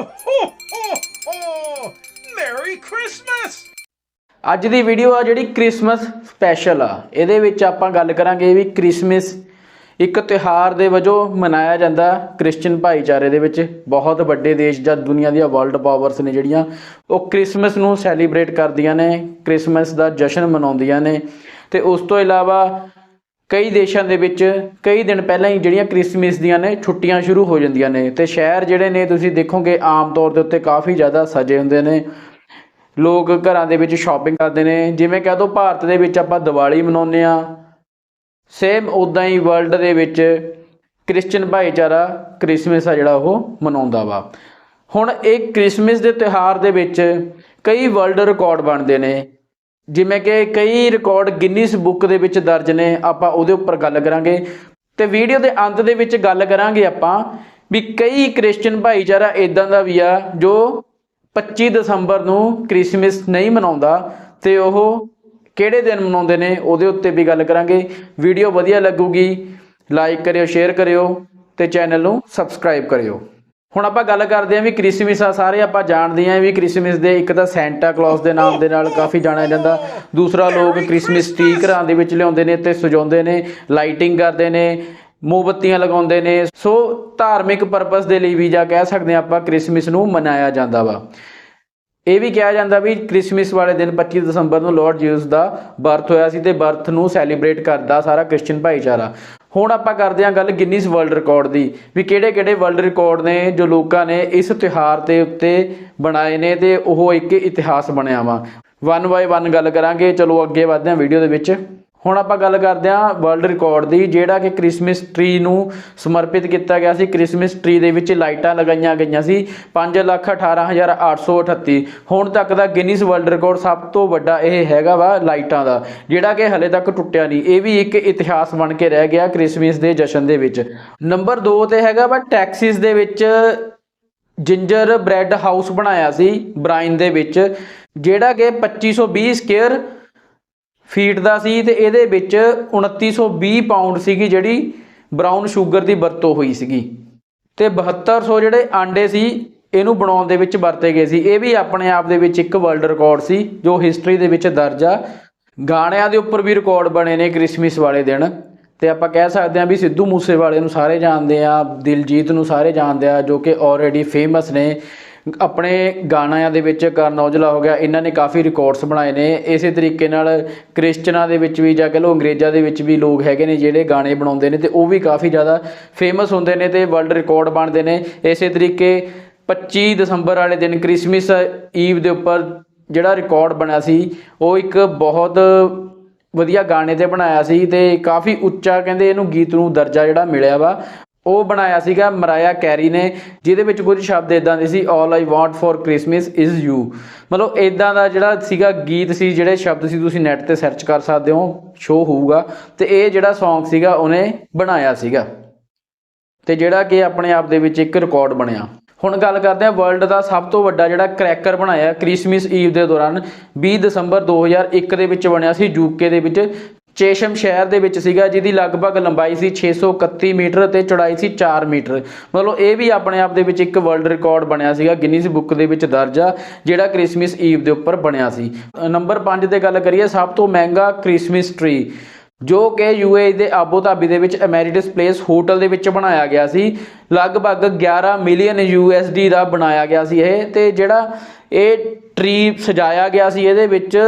ho, ho, ho! Merry Christmas! ਅੱਜ ਦੀ video ਆ ਜਿਹੜੀ ਕ੍ਰਿਸਮਸ ਸਪੈਸ਼ਲ ਆ ਇਹਦੇ ਵਿੱਚ ਆਪਾਂ ਗੱਲ ਕਰਾਂਗੇ ਵੀ ਕ੍ਰਿਸਮਸ ਇੱਕ ਤਿਉਹਾਰ ਦੇ ਵਜੋਂ ਮਨਾਇਆ ਜਾਂਦਾ ਕ੍ਰਿਸਚੀਅਨ ਭਾਈਚਾਰੇ ਦੇ ਵਿੱਚ ਬਹੁਤ ਵੱਡੇ ਦੇਸ਼ ਜਾਂ ਦੁਨੀਆ ਦੀਆਂ ਵਰਲਡ ਪਾਵਰਸ ਨੇ ਜਿਹੜੀਆਂ ਉਹ ਕ੍ਰਿਸਮਸ ਨੂੰ ਸੈਲੀਬ੍ਰੇਟ ਕਰਦੀਆਂ ਨੇ ਕ੍ਰਿਸਮਸ ਦਾ ਜਸ਼ਨ ਮਨਾਉਂਦੀਆਂ ਨੇ ਤੇ ਉਸ ਤੋਂ ਇਲਾਵਾ ਕਈ ਦੇਸ਼ਾਂ ਦੇ ਵਿੱਚ ਕਈ ਦਿਨ ਪਹਿਲਾਂ ਹੀ ਜਿਹੜੀਆਂ ਕ੍ਰਿਸਮਸ ਦੀਆਂ ਨੇ ਛੁੱਟੀਆਂ ਸ਼ੁਰੂ ਹੋ ਜਾਂਦੀਆਂ ਨੇ ਤੇ ਸ਼ਹਿਰ ਜਿਹੜੇ ਨੇ ਤੁਸੀਂ ਦੇਖੋਗੇ ਆਮ ਤੌਰ ਦੇ ਉੱਤੇ ਕਾਫੀ ਜ਼ਿਆਦਾ ਸਜੇ ਹੁੰਦੇ ਨੇ। ਲੋਕ ਘਰਾਂ ਦੇ ਵਿੱਚ ਸ਼ਾਪਿੰਗ ਕਰਦੇ ਨੇ। ਜਿਵੇਂ ਕਹਿ ਦੋ ਭਾਰਤ ਦੇ ਵਿੱਚ ਆਪਾਂ ਦੀਵਾਲੀ ਮਨਾਉਂਦੇ ਆ ਸੇਮ ਉਦਾਂ ਹੀ ਵਰਲਡ ਦੇ ਵਿੱਚ ਕ੍ਰਿਸਚੀਅਨ ਭਾਈਚਾਰਾ ਕ੍ਰਿਸਮਸ ਆ ਜਿਹੜਾ ਉਹ ਮਨਾਉਂਦਾ ਵਾ। ਹੁਣ ਇਹ ਕ੍ਰਿਸਮਸ ਦੇ ਤਿਉਹਾਰ ਦੇ ਵਿੱਚ ਕਈ ਵਰਲਡ ਰਿਕਾਰਡ ਬਣਦੇ ਨੇ। ਜਿਵੇਂ ਕਿ ਕਈ ਰਿਕਾਰਡ ਗਿਨੀਸ ਬੁੱਕ ਦੇ ਵਿੱਚ ਦਰਜ ਨੇ, ਆਪਾਂ ਉਹਦੇ ਉੱਪਰ ਗੱਲ ਕਰਾਂਗੇ। ਤੇ ਵੀਡੀਓ ਦੇ ਅੰਤ ਦੇ ਵਿੱਚ ਗੱਲ ਕਰਾਂਗੇ ਆਪਾਂ ਵੀ ਕਈ ਕ੍ਰਿਸਚੀਅਨ ਭਾਈਚਾਰਾ ਇਦਾਂ ਦਾ ਵੀ ਆ, ਜੋ 25 ਦਸੰਬਰ ਨੂੰ ਕ੍ਰਿਸਮਸ ਨਹੀਂ ਮਨਾਉਂਦਾ ਤੇ ਉਹ ਕਿਹੜੇ ਦਿਨ ਮਨਾਉਂਦੇ ਨੇ, ਉਹਦੇ ਉੱਤੇ ਵੀ ਗੱਲ ਕਰਾਂਗੇ। ਵੀਡੀਓ ਵਧੀਆ ਲੱਗੂਗੀ ਲਾਈਕ ਕਰਿਓ ਸ਼ੇਅਰ ਕਰਿਓ ਤੇ ਚੈਨਲ ਨੂੰ ਸਬਸਕ੍ਰਾਈਬ ਕਰਿਓ। ਹੁਣ ਆਪਾਂ ਗੱਲ ਕਰਦੇ ਹਾਂ ਵੀ ਕ੍ਰਿਸਮਸ ਆ ਸਾਰੇ ਆਪਾਂ ਜਾਣਦੇ ਹਾਂ ਵੀ ਕ੍ਰਿਸਮਸ ਦੇ ਇੱਕ ਤਾਂ ਸੈਂਟਾ ਕਲੌਸ ਦੇ ਨਾਮ ਦੇ ਨਾਲ ਕਾਫੀ ਜਾਣਿਆ ਜਾਂਦਾ। ਦੂਸਰਾ ਲੋਕ ਕ੍ਰਿਸਮਸ ਟ੍ਰੀ ਘਰਾਂ ਦੇ ਵਿੱਚ ਲਿਆਉਂਦੇ ਨੇ ਤੇ ਸਜਾਉਂਦੇ ਨੇ, ਲਾਈਟਿੰਗ ਕਰਦੇ ਨੇ, ਮੋਮਬੱਤੀਆਂ ਲਗਾਉਂਦੇ ਨੇ। ਸੋ ਧਾਰਮਿਕ ਪਰਪਸ ਦੇ ਲਈ ਵੀ ਜਾਂ ਕਹਿ ਸਕਦੇ ਹਾਂ ਆਪਾਂ ਕ੍ਰਿਸਮਸ ਨੂੰ ਮਨਾਇਆ ਜਾਂਦਾ ਵਾ। ਇਹ ਵੀ ਕਿਹਾ ਜਾਂਦਾ ਵੀ ਕ੍ਰਿਸਮਸ ਵਾਲੇ ਦਿਨ 25 ਦਸੰਬਰ ਨੂੰ ਲਾਰਡ ਜੀਸਸ ਦਾ ਬਰਥ ਹੋਇਆ ਸੀ ਤੇ ਬਰਥ ਨੂੰ ਸੈਲੀਬ੍ਰੇਟ ਕਰਦਾ ਸਾਰਾ ਕ੍ਰਿਸਚੀਅਨ ਭਾਈਚਾਰਾ। ਹੁਣ ਆਪਾਂ ਕਰਦੇ ਹਾਂ ਗੱਲ ਗਿਨੀਸ ਵਰਲਡ ਰਿਕਾਰਡ ਦੀ, ਵੀ ਕਿਹੜੇ-ਕਿਹੜੇ ਵਰਲਡ ਰਿਕਾਰਡ ਨੇ ਜੋ ਲੋਕਾਂ ਨੇ ਇਸ ਤਿਉਹਾਰ ਦੇ ਉੱਤੇ ਬਣਾਏ ਨੇ ਤੇ ਉਹ ਇੱਕ ਇਤਿਹਾਸ ਬਣਿਆ ਵਾ। ਵਨ ਬਾਏ ਵਨ ਗੱਲ ਕਰਾਂਗੇ, ਚਲੋ ਅੱਗੇ ਵਧਦੇ ਹਾਂ ਵੀਡੀਓ ਦੇ ਵਿੱਚ। ਹੁਣ ਆਪਾਂ ਗੱਲ ਕਰਦੇ ਹਾਂ ਵਰਲਡ ਰਿਕਾਰਡ ਦੀ, ਜਿਹੜਾ ਕਿ ਕ੍ਰਿਸਮਸ ਟਰੀ ਨੂੰ ਸਮਰਪਿਤ ਕੀਤਾ ਗਿਆ ਸੀ। ਕ੍ਰਿਸਮਸ ਟ੍ਰੀ ਦੇ ਵਿੱਚ ਲਾਈਟਾਂ ਲਗਾਈਆਂ ਗਈਆਂ ਸੀ। 518838 ਹੁਣ ਤੱਕ ਦਾ ਗਿਨੀਸ ਵਰਲਡ ਰਿਕਾਰਡ ਸਭ ਤੋਂ ਵੱਡਾ ਇਹ ਹੈਗਾ ਵਾ ਲਾਈਟਾਂ ਦਾ, ਜਿਹੜਾ ਕਿ ਹਲੇ ਤੱਕ ਟੁੱਟਿਆ ਨਹੀਂ। ਇਹ ਵੀ ਇੱਕ ਇਤਿਹਾਸ ਬਣ ਕੇ ਰਹਿ ਗਿਆ ਕ੍ਰਿਸਮਸ ਦੇ ਜਸ਼ਨ ਦੇ ਵਿੱਚ। ਨੰਬਰ 2 ਤੇ ਹੈਗਾ ਵਾ ਟੈਕਸਿਸ ਦੇ ਵਿੱਚ ਜਿੰਜਰ ਬ੍ਰੈਡ ਹਾਊਸ ਬਣਾਇਆ ਸੀ ਬ੍ਰਾਈਨ ਦੇ ਵਿੱਚ, ਜਿਹੜਾ ਕਿ 2520 ਸਕੁਅਰ ਫੀਟ ਦਾ ਸੀ ਤੇ ਇਹਦੇ ਵਿੱਚ 2920 ਪਾਉਂਡ ਸੀਗੀ ਜਿਹੜੀ ਬਰਾਊਨ ਸ਼ੂਗਰ ਦੀ ਵਰਤੋਂ ਹੋਈ ਸੀਗੀ। ਤੇ 7200 ਜਿਹੜੇ ਆਂਡੇ ਸੀ, ਇਹਨੂੰ ਬਣਾਉਣ ਦੇ ਵਿੱਚ ਵਰਤੇ ਗਏ ਸੀ। ਇਹ ਵੀ ਆਪਣੇ ਆਪ ਦੇ ਵਿੱਚ ਇੱਕ ਵਰਲਡ ਰਿਕਾਰਡ ਸੀ, ਜੋ ਹਿਸਟਰੀ ਦੇ ਵਿੱਚ ਦਰਜ ਆ। ਗਾਣਿਆਂ ਦੇ ਉੱਪਰ ਵੀ ਰਿਕਾਰਡ ਬਣੇ ਨੇ ਕ੍ਰਿਸਮਸ ਵਾਲੇ ਦਿਨ। ਤੇ ਆਪਾਂ ਕਹਿ ਸਕਦੇ ਹਾਂ ਵੀ ਸਿੱਧੂ ਮੂਸੇਵਾਲੇ ਨੂੰ ਸਾਰੇ ਜਾਣਦੇ ਆ, ਦਿਲਜੀਤ ਨੂੰ ਸਾਰੇ ਜਾਣਦੇ ਆ, ਜੋ ਕਿ ਆਲਰੇਡੀ ਫੇਮਸ ਨੇ। ਆਪਣੇ ਗਾਣਿਆਂ ਦੇ ਵਿੱਚ ਕਰਨ ਔਜਲਾ ਹੋ ਗਿਆ। ਇਹਨਾਂ ਨੇ ਕਾਫੀ ਰਿਕਾਰਡਸ ਬਣਾਏ ਨੇ। ਇਸੇ ਤਰੀਕੇ ਨਾਲ ਕ੍ਰਿਸਚਨਾਂ ਦੇ ਵਿੱਚ ਵੀ ਜਾਂ ਕਹ ਲਓ ਅੰਗਰੇਜ਼ਾਂ ਦੇ ਵਿੱਚ ਵੀ ਲੋਕ ਹੈਗੇ ਨੇ ਜਿਹੜੇ ਗਾਣੇ ਬਣਾਉਂਦੇ ਨੇ ਤੇ ਉਹ ਵੀ ਕਾਫੀ ਜ਼ਿਆਦਾ ਫੇਮਸ ਹੁੰਦੇ ਨੇ ਤੇ ਵਰਲਡ ਰਿਕਾਰਡ ਬਣਦੇ ਨੇ। ਇਸੇ ਤਰੀਕੇ 25 ਦਸੰਬਰ ਵਾਲੇ ਦਿਨ ਕ੍ਰਿਸਮਸ ਈਵ ਦੇ ਉੱਪਰ ਜਿਹੜਾ ਰਿਕਾਰਡ ਬਣਿਆ ਸੀ, ਉਹ ਇੱਕ ਬਹੁਤ ਵਧੀਆ ਗਾਣੇ ਤੇ ਬਣਾਇਆ ਸੀ ਤੇ ਕਾਫੀ ਉੱਚਾ ਕਹਿੰਦੇ ਇਹਨੂੰ ਗੀਤ ਨੂੰ ਦਰਜਾ ਜਿਹੜਾ ਮਿਲਿਆ ਵਾ। ਉਹ ਬਣਾਇਆ ਸੀਗਾ ਮਰਾਇਆ ਕੈਰੀ ਨੇ, ਜਿਹਦੇ ਵਿੱਚ ਕੁਝ ਸ਼ਬਦ ਇਦਾਂ ਦੇ ਸੀ all I want for Christmas is you ਮਤਲਬ ਇਦਾਂ ਦਾ ਜਿਹੜਾ ਸੀਗਾ ਗੀਤ ਸੀ, ਜਿਹੜੇ ਸ਼ਬਦ ਸੀ ਤੁਸੀਂ ਨੈਟ ਤੇ ਸਰਚ ਕਰ ਸਕਦੇ ਹੋ ਸ਼ੋ ਹੋਊਗਾ। ਤੇ ਇਹ ਜਿਹੜਾ Song ਸੀਗਾ, ਉਹਨੇ ਬਣਾਇਆ ਸੀਗਾ। ਤੇ ਜਿਹੜਾ ਕਿ ਆਪਣੇ ਆਪ ਦੇ ਵਿੱਚ ਇੱਕ ਰਿਕਾਰਡ ਬਣਿਆ। ਹੁਣ ਗੱਲ ਕਰਦੇ ਹਾਂ ਵਰਲਡ ਦਾ ਸਭ ਤੋਂ ਵੱਡਾ ਜਿਹੜਾ ਕ੍ਰੈਕਰ ਬਣਾਇਆ ਕ੍ਰਿਸਮਸ ਈਵ ਦੇ ਦੌਰਾਨ 20 ਦਸੰਬਰ 2001 ਦੇ ਵਿੱਚ ਬਣਿਆ ਸੀ ਯੂਕੇ ਦੇ ਵਿੱਚ। ਚੇਸ਼ਮ ਸ਼ਹਿਰ ਦੇ ਵਿੱਚ ਸੀਗਾ, ਜਿਹਦੀ ਲਗਭਗ ਲੰਬਾਈ ਸੀ 631 ਮੀਟਰ ਤੇ ਚੌੜਾਈ ਸੀ 4 ਮੀਟਰ। ਮਤਲਬ ਇਹ ਵੀ ਆਪਣੇ ਆਪ ਦੇ ਵਿੱਚ ਇੱਕ ਵਰਲਡ ਰਿਕਾਰਡ ਬਣਿਆ ਸੀਗਾ ਗਿਨੀਜ਼ ਬੁੱਕ ਦੇ ਵਿੱਚ ਦਰਜ ਆ ਜਿਹੜਾ ਕ੍ਰਿਸਮਸ ਈਵ ਦੇ ਉੱਪਰ ਬਣਿਆ ਸੀ। ਨੰਬਰ 5 ਤੇ ਗੱਲ ਕਰੀਏ, ਸਭ ਤੋਂ ਮਹਿੰਗਾ ਕ੍ਰਿਸਮਸ ਟ੍ਰੀ ਜੋ ਕਿ ਯੂਏਈ ਦੇ ਆਬੂ ਧਾਬੀ ਦੇ ਵਿੱਚ ਐਮੈਰੀਟਸ ਪਲੇਸ ਹੋਟਲ ਦੇ ਵਿੱਚ ਬਣਾਇਆ ਗਿਆ ਸੀ। ਲਗਭਗ 11 ਮਿਲੀਅਨ ਯੂਐਸਡੀ ਦਾ ਬਣਾਇਆ ਗਿਆ ਸੀ ਇਹ, ਤੇ ਜਿਹੜਾ ਇਹ ਟ੍ਰੀ ਸਜਾਇਆ ਗਿਆ ਸੀ, ਇਹਦੇ ਵਿੱਚ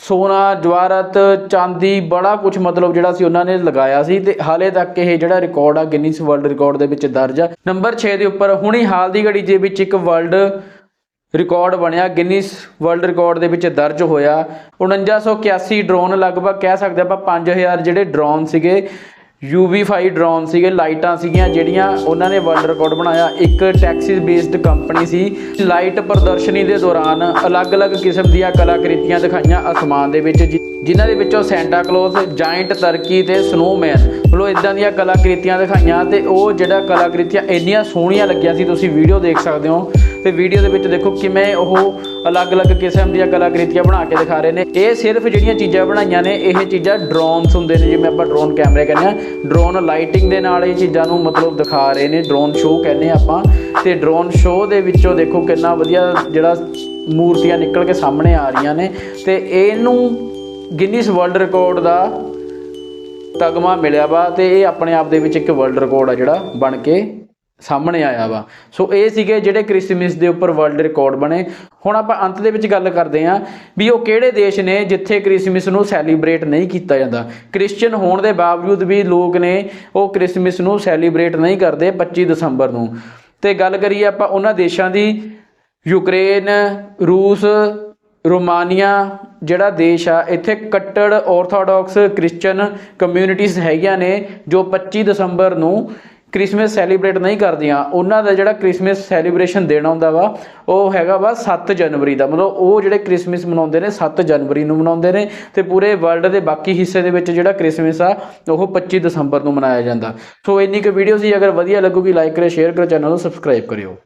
ਸੋਨਾ, ਜਵਾਰਤ, ਚਾਂਦੀ, ਬੜਾ ਕੁਝ ਮਤਲਬ ਜਿਹੜਾ ਸੀ ਉਹਨਾਂ ਨੇ ਲਗਾਇਆ ਸੀ ਤੇ ਹਾਲੇ ਤੱਕ ਇਹ ਜਿਹੜਾ ਰਿਕਾਰਡ ਆ ਗਿਨੀਸ ਵਰਲਡ ਰਿਕਾਰਡ ਦੇ ਵਿੱਚ ਦਰਜ ਆ। ਨੰਬਰ 6 ਦੇ ਉੱਪਰ ਹੁਣੀ ਹਾਲ ਦੀ ਘੜੀ ਦੇ ਵਿੱਚ ਇੱਕ ਵਰਲਡ ਰਿਕਾਰਡ ਬਣਿਆ ਗਿਨੀਸ ਵਰਲਡ ਰਿਕਾਰਡ ਦੇ ਵਿੱਚ ਦਰਜ ਹੋਇਆ। 4981 ਡਰੋਨ ਲਗਭਗ ਕਹਿ ਸਕਦੇ ਆਪਾਂ 5000 ਜਿਹੜੇ ਡਰੋਨ ਸੀਗੇ UV5 ਡਰੋਨ ਸੀਗੇ, ਲਾਈਟਾਂ ਸੀਗੀਆਂ, ਜਿਹੜੀਆਂ ਉਹਨਾਂ ਨੇ ਵਰਲਡ ਰਿਕਾਰਡ ਬਣਾਇਆ। ਇੱਕ ਟੈਕਸਿਸ ਬੇਸਡ ਕੰਪਨੀ ਸੀ। ਲਾਈਟ ਪ੍ਰਦਰਸ਼ਨੀ ਦੇ ਦੌਰਾਨ ਅਲੱਗ-ਅਲੱਗ ਕਿਸਮ ਦੀਆਂ ਕਲਾਕ੍ਰਿਤੀਆਂ ਦਿਖਾਈਆਂ ਅਸਮਾਨ ਦੇ ਵਿੱਚ, ਜਿ- ਜਿਨ੍ਹਾਂ ਦੇ ਵਿੱਚੋਂ ਸੈਂਟਾ ਕਲੋਜ਼ ਜਾਇੰਟ ਤਰਕੀ ਤੇ ਸਨੋਮੈਨ ਮਤਲਬ ਇਦਾਂ ਦੀਆਂ ਕਲਾਕ੍ਰਿਤੀਆਂ ਦਿਖਾਈਆਂ ਤੇ ਉਹ ਜਿਹੜਾ ਕਲਾਕ੍ਰਿਤੀਆਂ ਇੰਨੀਆਂ ਸੋਹਣੀਆਂ ਲੱਗੀਆਂ ਸੀ, ਤੁਸੀਂ ਵੀਡੀਓ ਦੇਖ ਸਕਦੇ ਹੋ। ਤੇ ਵੀਡੀਓ ਦੇ ਵਿੱਚ ਦੇਖੋ ਕਿਵੇਂ ਉਹ ਅਲੱਗ-ਅਲੱਗ ਕਿਸਮ ਦੀਆਂ ਕਲਾਕ੍ਰਿਤੀਆਂ ਬਣਾ ਕੇ ਦਿਖਾ ਰਹੇ ਨੇ। ਇਹ ਸਿਰਫ ਜਿਹੜੀਆਂ ਚੀਜ਼ਾਂ ਬਣਾਈਆਂ ਨੇ, ਇਹ ਚੀਜ਼ਾਂ ਡਰੋਨਸ ਹੁੰਦੇ ਨੇ, ਜਿਵੇਂ ਆਪਾਂ ਡਰੋਨ ਕੈਮਰੇ ਕਹਿੰਦੇ ਆ ਡਰੋਨ ਲਾਈਟਿੰਗ ਦੇ ਨਾਲ ਇਹ ਚੀਜ਼ਾਂ ਨੂੰ ਮਤਲਬ ਦਿਖਾ ਰਹੇ ਨੇ ਡਰੋਨ ਸ਼ੋਅ ਕਹਿੰਦੇ ਆ ਆਪਾਂ। ਤੇ ਡਰੋਨ ਸ਼ੋਅ ਦੇ ਵਿੱਚੋਂ ਦੇਖੋ ਕਿੰਨਾ ਵਧੀਆ ਜਿਹੜਾ ਮੂਰਤੀਆਂ ਨਿਕਲ ਕੇ ਸਾਹਮਣੇ ਆ ਰਹੀਆਂ ਨੇ। ਤੇ ਇਹਨੂੰ ਗਿਨੀਸ ਵਰਲਡ ਰਿਕਾਰਡ ਦਾ ਤਗਮਾ ਮਿਲਿਆ ਵਾ ਤੇ ਇਹ ਆਪਣੇ ਆਪ ਦੇ ਵਿੱਚ ਇੱਕ ਵਰਲਡ ਰਿਕਾਰਡ ਆ ਜਿਹੜਾ ਬਣ ਕੇ ਸਾਹਮਣੇ ਆਇਆ ਵਾ। ਸੋ ਇਹ ਸੀਗੇ ਜਿਹੜੇ ਕ੍ਰਿਸਮਸ ਦੇ ਉੱਪਰ ਵਰਲਡ ਰਿਕਾਰਡ ਬਣੇ। ਹੁਣ ਆਪਾਂ ਅੰਤ ਦੇ ਵਿੱਚ ਗੱਲ ਕਰਦੇ ਹਾਂ ਵੀ ਉਹ ਕਿਹੜੇ ਦੇਸ਼ ਨੇ ਜਿੱਥੇ ਕ੍ਰਿਸਮਸ ਨੂੰ ਸੈਲੀਬ੍ਰੇਟ ਨਹੀਂ ਕੀਤਾ ਜਾਂਦਾ। ਕ੍ਰਿਸਚੀਅਨ ਹੋਣ ਦੇ ਬਾਵਜੂਦ ਵੀ ਲੋਕ ਨੇ ਉਹ ਕ੍ਰਿਸਮਸ ਨੂੰ ਸੈਲੀਬ੍ਰੇਟ ਨਹੀਂ ਕਰਦੇ 25 ਦਸੰਬਰ ਨੂੰ। ਤੇ ਗੱਲ ਕਰੀਏ ਆਪਾਂ ਉਹਨਾਂ ਦੇਸ਼ਾਂ ਦੀ, ਯੂਕਰੇਨ, ਰੂਸ, ਰੋਮਾਨੀਆ, ਜਿਹੜਾ ਦੇਸ਼ ਆ, ਇੱਥੇ ਕੱਟੜ ਆਰਥੋਡਾਕਸ ਕ੍ਰਿਸਚੀਅਨ ਕਮਿਊਨਿਟੀਆਂ ਹੈਗੀਆਂ ਨੇ ਜੋ 25 ਦਸੰਬਰ ਨੂੰ ਕ੍ਰਿਸਮਸ ਸੈਲੀਬ੍ਰੇਟ ਨਹੀਂ ਕਰਦੀਆਂ। ਉਹਨਾਂ ਦਾ ਜਿਹੜਾ ਕ੍ਰਿਸਮਸ ਸੈਲੀਬ੍ਰੇਸ਼ਨ ਦਿਨ ਆਉਂਦਾ ਵਾ, ਉਹ ਹੈਗਾ ਵਾ 7 ਜਨਵਰੀ ਦਾ। ਮਤਲਬ ਉਹ ਜਿਹੜੇ ਕ੍ਰਿਸਮਸ ਮਨਾਉਂਦੇ ਨੇ 7 ਜਨਵਰੀ ਨੂੰ ਮਨਾਉਂਦੇ ਨੇ ਤੇ ਪੂਰੇ ਵਰਲਡ ਦੇ ਬਾਕੀ ਹਿੱਸੇ ਦੇ ਵਿੱਚ ਜਿਹੜਾ ਕ੍ਰਿਸਮਸ ਆ, ਉਹ 25 ਦਸੰਬਰ ਨੂੰ ਮਨਾਇਆ ਜਾਂਦਾ। ਸੋ ਇੰਨੀ ਕੁ ਵੀਡੀਓ ਸੀ। ਅਗਰ ਵਧੀਆ ਲੱਗੂਗੀ ਲਾਈਕ ਕਰਿਓ ਸ਼ੇਅਰ ਕਰਿਓ ਚੈਨਲ ਨੂੰ ਸਬਸਕ੍ਰਾਈਬ ਕਰਿਓ।